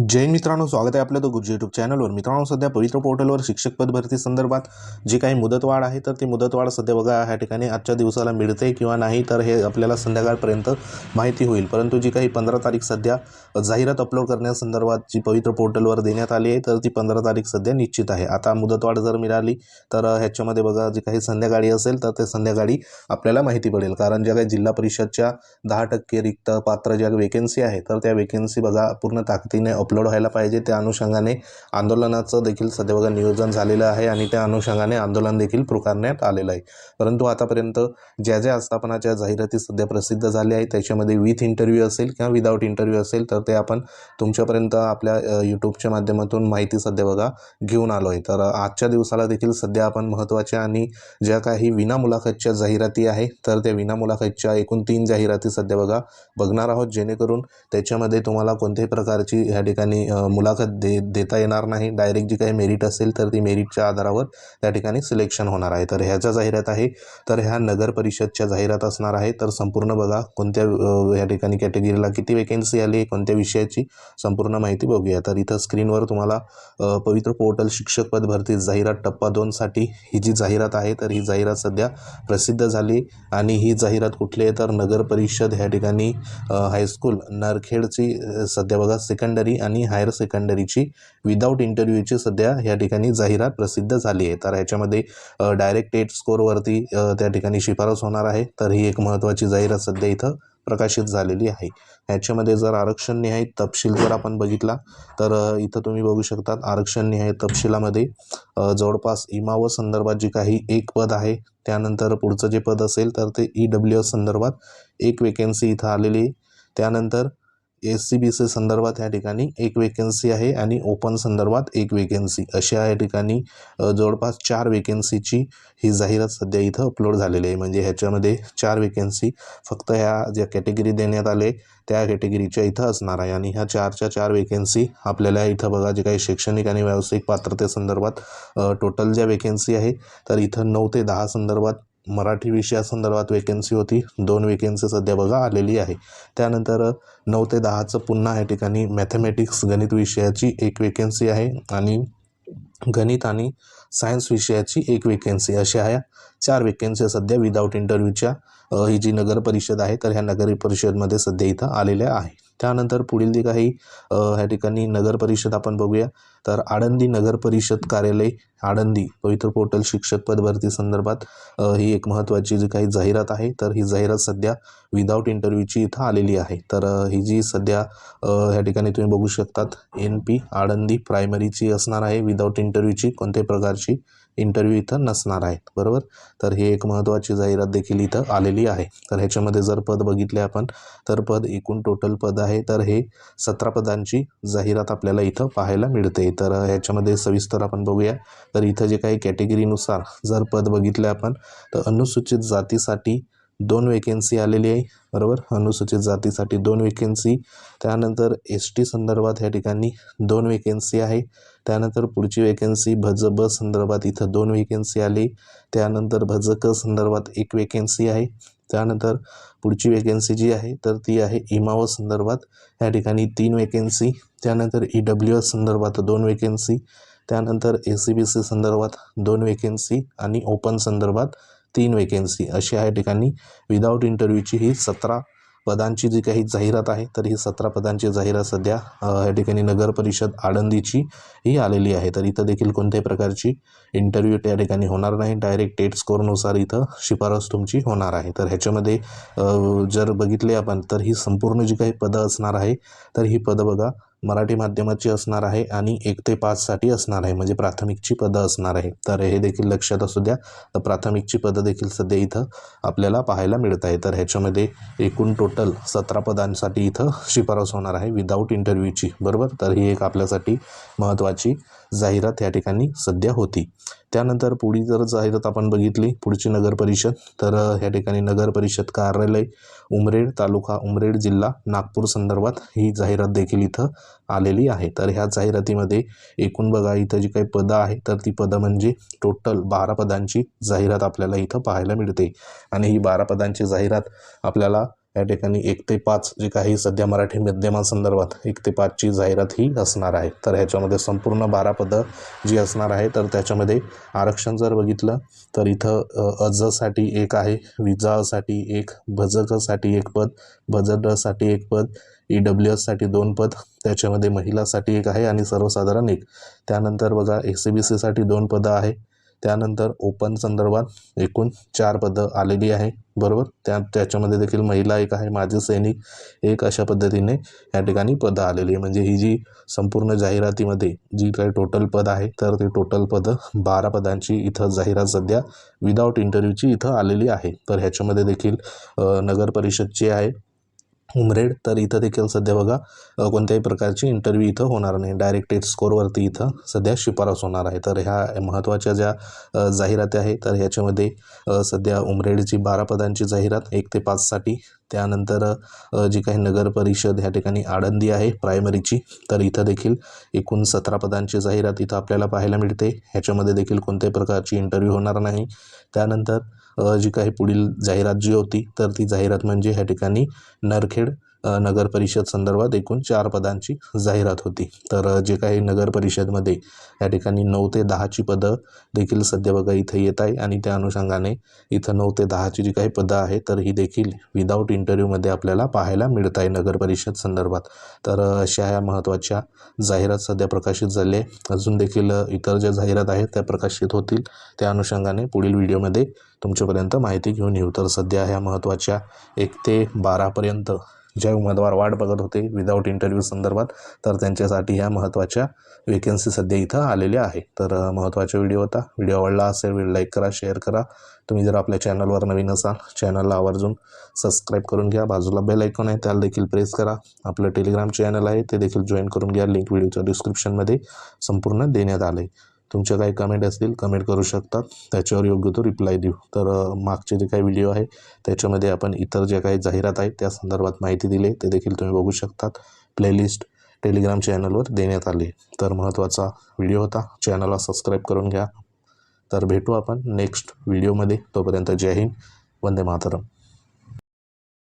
जैन मित्रांनो स्वागत आहे आपल्या तो गुरुजी यूट्यूब चॅनलवर मित्रांनो सध्या पवित्र पोर्टलवर शिक्षक पद भरती संदर्भात जी काही मुदतवाढ आहे तर ती मुदतवाढ सध्या बघा ह्या ठिकाणी आजच्या दिवसाला मिळते किंवा नाही तर हे आपल्याला संध्याकाळपर्यंत माहिती होईल. परंतु जी काही पंधरा तारीख सध्या जाहिरात अपलोड करण्यासंदर्भात जी पवित्र पोर्टलवर देण्यात आली आहे तर ती पंधरा तारीख सध्या निश्चित आहे. आता मुदतवाढ जर मिळाली तर ह्याच्यामध्ये बघा जी काही संध्याकाळी असेल तर ते संध्याकाळी आपल्याला माहिती पडेल. कारण ज्या काही जिल्हा परिषदच्या दहा टक्के रिक्त पात्र ज्या वेकेन्सी आहे तर त्या वेकेन्सी बघा पूर्ण ताकदीने अपलोड व्हायला पाहिजे. त्या अनुषंगाने आंदोलनाचं देखील सध्या बघा नियोजन झालेलं आहे आणि त्या अनुषंगाने आंदोलन देखील पुकारण्यात आलेलं आहे. परंतु आतापर्यंत ज्या ज्या आस्थापनाच्या जाहिराती सध्या प्रसिद्ध झाल्या आहेत त्याच्यामध्ये विथ इंटरव्ह्यू असेल किंवा विदाऊट इंटरव्ह्यू असेल तर ते आपण तुमच्यापर्यंत आपल्या यूट्यूबच्या माध्यमातून माहिती सध्या बघा घेऊन आलो आहे तर आजच्या दिवसाला देखील सध्या आपण महत्त्वाच्या आणि ज्या काही विना मुलाखतच्या जाहिराती आहे तर त्या विना मुलाखतच्या एकूण तीन जाहिराती सध्या बघा बघणार आहोत. जेणेकरून त्याच्यामध्ये तुम्हाला कोणत्याही प्रकारची ह्या ठिकाणी ठिकाणी मुलाखत दे देता येणार नाही. डायरेक्ट जी काही मेरिट असेल तर ती मेरिटच्या आधारावर त्या ठिकाणी सिलेक्शन होणार आहे. तर ह्याच्या जाहिरात आहे. तर ह्या नगर परिषदच्या जाहिरात असणार आहे. तर संपूर्ण बघा कोणत्या या ठिकाणी कॅटेगरीला किती वेकेन्सी आली कोणत्या विषयाची संपूर्ण माहिती बघूया. तर इथं स्क्रीनवर तुम्हाला पवित्र पोर्टल शिक्षक पद भरती जाहिरात टप्पा दोनसाठी ही जी जाहिरात आहे तर ही जाहिरात सध्या प्रसिद्ध झाली आणि ही जाहिरात कुठली आहे? तर नगर परिषद ह्या ठिकाणी हायस्कूल नरखेडची सध्या बघा सेकंडरी आणि हायर सेकंडरीची विदाऊट इंटरव्ह्यूची सध्या ह्या ठिकाणी जाहिरात प्रसिद्ध झाली आहे. तर ह्याच्यामध्ये डायरेक्ट टेट स्कोरवरती त्या ठिकाणी शिफारस होणार आहे. तर ही एक महत्त्वाची जाहिरात सध्या इथं प्रकाशित झालेली आहे. ह्याच्यामध्ये जर आरक्षण निहाय तपशील जर आपण बघितला तर इथं तुम्ही बघू शकतात आरक्षण निहाय तपशिलामध्ये जवळपास इमाव संदर्भात जी काही एक पद आहे त्यानंतर पुढचं जे पद असेल तर ते ई डब्ल्यू एस संदर्भात एक वेकेन्सी इथं आलेली आहे. त्यानंतर एस सी बी सी संदर्भात ह्या ठिकाणी एक वेकेन्सी आहे आणि ओपन संदर्भात एक वेकेन्सी अशा या ठिकाणी जवळपास चार वेकेन्सीची ही जाहिरात सध्या इथं अपलोड झालेली आहे. म्हणजे ह्याच्यामध्ये चार वेकेन्सी फक्त ह्या ज्या कॅटेगरी देण्यात आले त्या कॅटेगरीच्या इथं असणार आहे. आणि ह्या चारच्या चार वेकेन्सी आपल्याला इथं बघा जे काही शैक्षणिक आणि व्यावसायिक पात्रतेसंदर्भात टोटल ज्या वेकेन्सी आहे तर इथं नऊ ते दहा संदर्भात मराठी विषयासंदर्भात वेकेन्सी होती. दोन वेकेन्सी सध्या बघा आलेली आहे. त्यानंतर नऊ ते दहाचं पुन्हा या ठिकाणी मॅथमॅटिक्स गणित विषयाची एक वेकेन्सी आहे आणि गणित आणि सायन्स विषयाची एक वेकेन्सी अशा ह्या चार वेकेन्सी सध्या विदाऊट इंटरव्ह्यूच्या ही जी नगर परिषद आहे तर ह्या नगर परिषदमध्ये सध्या इथं आलेल्या आहे. त्यानंतर पुढील जे काही ह्या ठिकाणी नगर परिषद आपण बघूया. तर आळंदी नगर परिषद कार्यालय आळंदी पवित्र पोर्टल शिक्षक पद भरती संदर्भात ही एक महत्त्वाची जी काही जाहिरात आहे तर ही जाहिरात सध्या विदाऊट इंटरव्ह्यूची इथं आलेली आहे. तर ही जी सध्या ह्या ठिकाणी तुम्ही बघू शकतात एन पी आळंदी प्रायमरीची असणार आहे विदाऊट इंटरव्ह्यूची कोणत्याही प्रकारची इंटरव्ह्यू इथं नसणार आहेत बरोबर? तर ही एक महत्त्वाची जाहिरात देखील इथं आलेली आहे. तर ह्याच्यामध्ये जर पद बघितले आपण तर पद एकूण टोटल पद आहे. तर हे सतरा पदांची जाहिरात आपल्याला इथं पाहायला मिळते. तर ह्याच्यामध्ये सविस्तर आपण बघूया. तर इथं जे काही कॅटेगरीनुसार जर पद बघितले आपण तर अनुसूचित जातीसाठी दोन वेकेन्सी आलेली आहे. बरोबर? अनुसूचित जातीसाठी दोन वेकेन्सी त्यानंतर एस टी संदर्भात ह्या ठिकाणी दोन वेकेन्सी आहे. त्यानंतर पुढची वेकेन्सी भज ब संदर्भात इथं दोन वेकेन्सी आली. त्यानंतर भज क संदर्भात एक वेकेन्सी आहे. त्यानंतर पुढची वेकेन्सी जी आहे तर ती आहे इमाव संदर्भात. या ठिकाणी तीन वेकेन्सी त्यानंतर ई डब्ल्यू एस संदर्भात दोन वेकेन्सी त्यानंतर ए सी बी सी संदर्भात दोन वेकेन्सी आणि ओपन संदर्भात तीन वेकेन्सी अशी या ठिकाणी विदाऊट इंटरव्ह्यूची ही सतरा पदांची जी काही जाहिरात आहे तर ही सतरा पदांची जाहिरात सध्या या ठिकाणी नगर परिषद आळंदीची ही आलेली आहे. तर इथं देखील कोणत्याही प्रकारची इंटरव्ह्यू त्या ठिकाणी होणार नाही. डायरेक्ट टेट स्कोरनुसार इथं शिफारस तुमची होणार आहे. तर ह्याच्यामध्ये जर बघितले आपण तर ही संपूर्ण जी काही पदं असणार आहे तर ही पदं बघा मराठी माध्यमाची असणार आहे आणि एक ते पाचसाठी असणार आहे म्हणजे प्राथमिकची पदं असणार आहे. तर हे देखील लक्षात असू द्या. तर प्राथमिकची पदं देखील सध्या इथं आपल्याला पाहायला मिळत आहे. तर ह्याच्यामध्ये एकूण टोटल सतरा पदांसाठी इथं शिफारस होणार आहे विदाऊट इंटरव्ह्यूची बरोबर? तर ही एक आपल्यासाठी महत्त्वाची जाहिरात या ठिकाणी सध्या होती. त्यानंतर पुढी जर जाहिरात आपण बघितली पुढची नगर परिषद तर ह्या ठिकाणी नगर परिषद कार्यालय उमरेड तालुका उमरेड जिल्हा नागपूर संदर्भात ही जाहिरात देखील इथं आलेली आहे. तर ह्या जाहिरातीमध्ये एकूण बघा इथं जी काही पदं आहे तर ती पदं म्हणजे टोटल बारा पदांची जाहिरात आपल्याला इथं पाहायला मिळते. आणि ही बारा पदांची जाहिरात आपल्याला या ठिकाणी एक ते पाच जे काही सध्या मराठी माध्यमांसंदर्भात एक ते पाचची जाहिरात ही असणार आहे. तर ह्याच्यामध्ये संपूर्ण बारा पदं जी असणार आहे तर त्याच्यामध्ये आरक्षण जर बघितलं तर इथं अ, अजसाठी एक आहे विजासाठी एक भजकसाठी एक पद भजडसाठी एक पद ई डब्ल्यू एससाठी दोन पद त्याच्यामध्ये महिलासाठी एक आहे आणि सर्वसाधारण एक. त्यानंतर बघा एस सी बी सीसाठी दोन पदं आहे. त्यानंतर ओपन संदर्भात एकूण चार पदं आलेली आहे. बरोबर? त्या त्याच्यामध्ये देखील महिला एक आहे माजी सैनिक एक अशा पद्धतीने या ठिकाणी पदं आलेली आहे. म्हणजे ही जी संपूर्ण जाहिरातीमध्ये जी काही टोटल पद आहे तर ती टोटल पदं बारा पदांची इथं जाहिरात सध्या विदाऊट इंटरव्ह्यूची इथं आलेली आहे. तर ह्याच्यामध्ये देखील नगर परिषदची आहे उमरेड. तर इथं देखील सध्या बघा कोणत्याही प्रकारची इंटरव्ह्यू इथं होणार नाही. डायरेक्ट टेट स्कोरवरती इथं सध्या शिफारस होणार आहे. तर ह्या महत्त्वाच्या ज्या जाहिराती आहे तर ह्याच्यामध्ये सध्या उमरेडची बारा पदांची जाहिरात एक ते पाचसाठी त्यानंतर जी काही नगर परिषद ह्या ठिकाणी आळंदी आहे प्रायमरीची तर इथं देखील एकूण सतरा पदांची जाहिरात इथं आपल्याला पाहायला मिळते. ह्याच्यामध्ये देखील कोणत्याही प्रकारची इंटरव्ह्यू होणार नाही. त्यानंतर जी काही पुढील जाहिरात जी होती तर ती जाहिरात म्हणजे ह्या ठिकाणी नरखेड नगर परिषद संदर्भात एकूण चार पदांची जाहिरात होती. तर जे काही नगर परिषदमध्ये या ठिकाणी नऊ ते दहाची पदं देखील सध्या बघा इथं येत आहे आणि त्या अनुषंगाने इथं नऊ ते दहाची जी काही पदं आहेत तर ही देखील विदाऊट इंटरव्ह्यूमध्ये आपल्याला पाहायला मिळत आहे नगर परिषद संदर्भात. तर अशा ह्या महत्त्वाच्या जाहिरात सध्या प्रकाशित झाले अजून देखील इतर ज्या जाहिरात आहेत त्या प्रकाशित होतील. त्या अनुषंगाने पुढील व्हिडिओमध्ये तुमच्यापर्यंत माहिती घेऊन येऊ. तर सध्या ह्या महत्त्वाच्या एक ते बारापर्यंत जे उमेदवार वाट बघत होते विदाऊट इंटरव्ह्यू संदर्भात तर त्यांच्यासाठी ह्या महत्त्वाच्या वेकन्सी सध्या इथं आलेल्या आहे. तर महत्त्वाचा व्हिडिओ होता. व्हिडिओ आवडला असेल व्हिडिओ लाईक करा शेअर करा. तुम्ही जर आपल्या चॅनलवर नवीन असाल चॅनलला आवर्जून सबस्क्राईब करून घ्या. बाजूला बेल ऐकून आहे त्याला देखील प्रेस करा. आपलं टेलिग्राम चॅनल आहे ते देखील जॉईन करून घ्या. लिंक व्हिडिओच्या डिस्क्रिप्शनमध्ये संपूर्ण देण्यात आलं आहे तुमच्या काही कमेंट असतील कमेंट करू शकतात. त्याच्यावर योग्य तो रिप्लाय देऊ. तर मागचे जे काही व्हिडिओ आहे त्याच्यामध्ये आपण इतर ज्या काही जाहिरात आहेत त्या संदर्भात माहिती दिली ते देखील तुम्ही बघू शकतात. प्लेलिस्ट टेलिग्राम चॅनलवर देण्यात आले. तर महत्त्वाचा व्हिडिओ होता. चॅनलला सबस्क्राईब करून घ्या. तर भेटू आपण नेक्स्ट व्हिडिओमध्ये तोपर्यंत जय हिंद. वंदे मातरम.